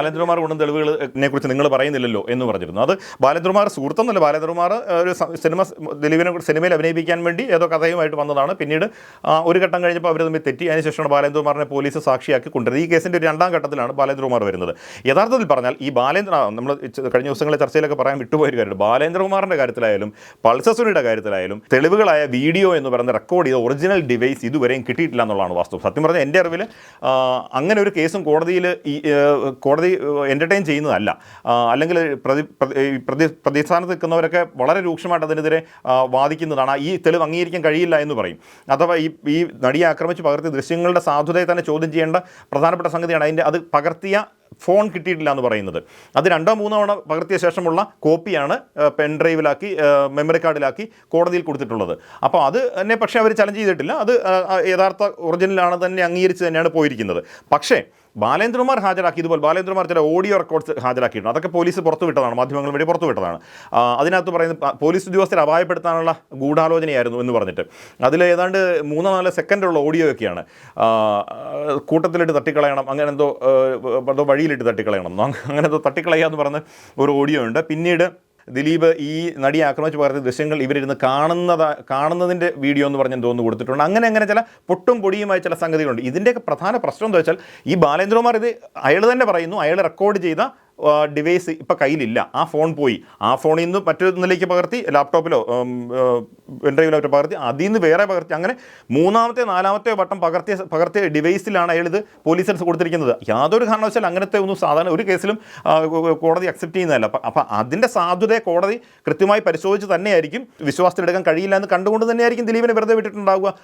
ബാലേന്ദ്രകുമാർ കൊണ്ടും തെളിവുകളെ കുറിച്ച് നിങ്ങൾ പറയുന്നില്ലല്ലോ എന്ന് പറഞ്ഞിരുന്നു. അത് ബാലേന്ദ്രകുമാർ സുഹൃത്തൊന്നുമല്ല ബാലേന്ദ്രകുമാർ ഒരു സിനിമ ദിലീപിനെ സിനിമയിൽ അഭിനയിപ്പിക്കാൻ വേണ്ടി ഏതോ കഥയുമായിട്ട് വന്നതാണ്. പിന്നീട് ഒരു ഘട്ടം കഴിഞ്ഞപ്പോൾ അവർ തമ്മിൽ തെറ്റി. അതിനുശേഷമാണ് ബാലേന്ദ്രകുമാറിനെ പോലീസ് സാക്ഷിയാക്കി കൊണ്ടുവരുന്നത്. ഈ കേസിന്റെ ഒരു രണ്ടാം ഘട്ടത്തിലാണ് ബാലേന്ദ്രകുമാർ വരുന്നത്. യഥാർത്ഥത്തിൽ പറഞ്ഞാൽ ഈ ബാലേന്ദ്ര നമ്മൾ കഴിഞ്ഞ ദിവസങ്ങളെ ചർച്ചയിലൊക്കെ പറയാൻ വിട്ടുപോയൊരു കാര്യമുണ്ട്. ബാലേന്ദ്രകുമാറിന്റെ കാര്യത്തിലായാലും പൾസസുനിയുടെ കാര്യത്തിലായാലും തെളിവുകളായ വീഡിയോ എന്ന് പറയുന്ന റെക്കോർഡ് ചെയ്ത ഒറിജിനൽ ഡിവൈസ് ഇതുവരെയും കിട്ടിയിട്ടില്ല എന്നുള്ളതാണ് വാസ്തവം. സത്യം പറഞ്ഞാൽ എന്റെ അറിവിൽ അങ്ങനെ ഒരു കേസും കോടതിയിൽ ഈ കോടതി എന്റർടൈൻ ചെയ്യുന്നതല്ല. അല്ലെങ്കിൽ പ്രതി പ്രതി- പ്രതിസ്ഥാനത്ത് നിൽക്കുന്നവരൊക്കെ വളരെ രൂക്ഷമായിട്ട് അതിനെതിരെ വാദിക്കുന്നതാണ്. ഈ തെളിവ് അംഗീകരിക്കാൻ കഴിയില്ല എന്ന് പറയും. അഥവാ ഈ ഈ നടിയെ ആക്രമിച്ച് പകർത്തിയ ദൃശ്യങ്ങളുടെ സാധുതയെ തന്നെ ചോദ്യം ചെയ്യേണ്ട പ്രധാനപ്പെട്ട സംഗതിയാണ് അതിന്റെ അത് പകർത്തിയ ഫോൺ കിട്ടിയിട്ടില്ല എന്ന് പറയുന്നത്. അത് രണ്ടോ മൂന്നോ തവണ പകർത്തിയ ശേഷമുള്ള കോപ്പിയാണ് പെൻ ഡ്രൈവിലാക്കി മെമ്മറി കാർഡിലാക്കി കോടതിയിൽ കൊടുത്തിട്ടുള്ളത്. അപ്പോൾ അത് തന്നെ പക്ഷേ അവർ ചലഞ്ച് ചെയ്തിട്ടില്ല. അത് യഥാർത്ഥ ഒറിജിനലാണ് തന്നെ അംഗീകരിച്ച് തന്നെയാണ് പോയിരിക്കുന്നത്. പക്ഷേ ബാലേന്ദ്രകുമാർ ഹാജരാക്കി ഇതുപോലെ ബാലേന്ദ്രകുമാർ ചില ഓഡിയോ റെക്കോർഡ്സ് ഹാജരാക്കിയിട്ടുണ്ട്. അതൊക്കെ പോലീസ് പുറത്തു വിട്ടതാണ് മാധ്യമങ്ങൾ വഴി പുറത്തു വിട്ടതാണ് അതിനകത്ത് പറയുന്നത് പോലീസ് ഉദ്യോഗസ്ഥരെ അപായപ്പെടുത്താനുള്ള ഗൂഢാലോചനയായിരുന്നു എന്ന് പറഞ്ഞിട്ട്. അതിൽ ഏതാണ്ട് മൂന്നോ നാല് സെക്കൻഡുള്ള ഓഡിയോ ഒക്കെയാണ്. ആ, കൂട്ടത്തിലിട്ട് തട്ടിക്കളയണം അങ്ങനെ എന്തോ എന്തോ വഴിയിലിട്ട് തട്ടിക്കളയണം. അങ്ങനെ എന്തോ തട്ടിക്കളയുക എന്ന് പറഞ്ഞ ഒരു ഓഡിയോ ഉണ്ട്. പിന്നീട് ദിലീപ് ഈ നടിയെ ആക്രമിച്ച് പറഞ്ഞ ദൃശ്യങ്ങൾ ഇവരിരുന്ന് കാണുന്നതാ കാണുന്നതിന്റെ വീഡിയോ എന്ന് പറഞ്ഞ് തോന്നുന്നു കൊടുത്തിട്ടുണ്ട്. അങ്ങനെ അങ്ങനെ ചില പൊട്ടും പൊടിയുമായ ചില സംഗതികളുണ്ട്. ഇതിന്റെയൊക്കെ പ്രധാന പ്രശ്നം എന്താ വെച്ചാൽ ഈ ബാലേന്ദ്രകുമാർ ഇത് അയാൾ തന്നെ പറയുന്നു. അയാൾ റെക്കോർഡ് ചെയ്ത ഡിവൈസ് ഇപ്പം കയ്യിലില്ല. ആ ഫോൺ പോയി. ആ ഫോണിൽ നിന്ന് മറ്റൊന്നിലേക്ക് പകർത്തി ലാപ്ടോപ്പിലോ പെൻഡ്രൈവിലോ മറ്റോ പകർത്തി അതിൽ നിന്ന് വേറെ പകർത്തി. അങ്ങനെ മൂന്നാമത്തെ നാലാമത്തെ വട്ടം പകർത്തിയ പകർത്തിയ ഡിവൈസിലാണ് അയാൾ ഇത് പോലീസിന് കൊടുത്തിരിക്കുന്നത്. യാതൊരു കാരണവശാൽ അങ്ങനത്തെ ഒന്നും സാധാരണ ഒരു കേസിലും കോടതി അക്സെപ്റ്റ് ചെയ്യുന്നതല്ല. അപ്പം അതിന്റെ സാധുതയെ കോടതി കൃത്യമായി പരിശോധിച്ച് തന്നെയായിരിക്കും. വിശ്വാസത്തിലെടുക്കാൻ കഴിയില്ല എന്ന് കണ്ടുകൊണ്ട് തന്നെയായിരിക്കും ദിലീപിനെ വെറുതെ വിട്ടിട്ടുണ്ടാവുക.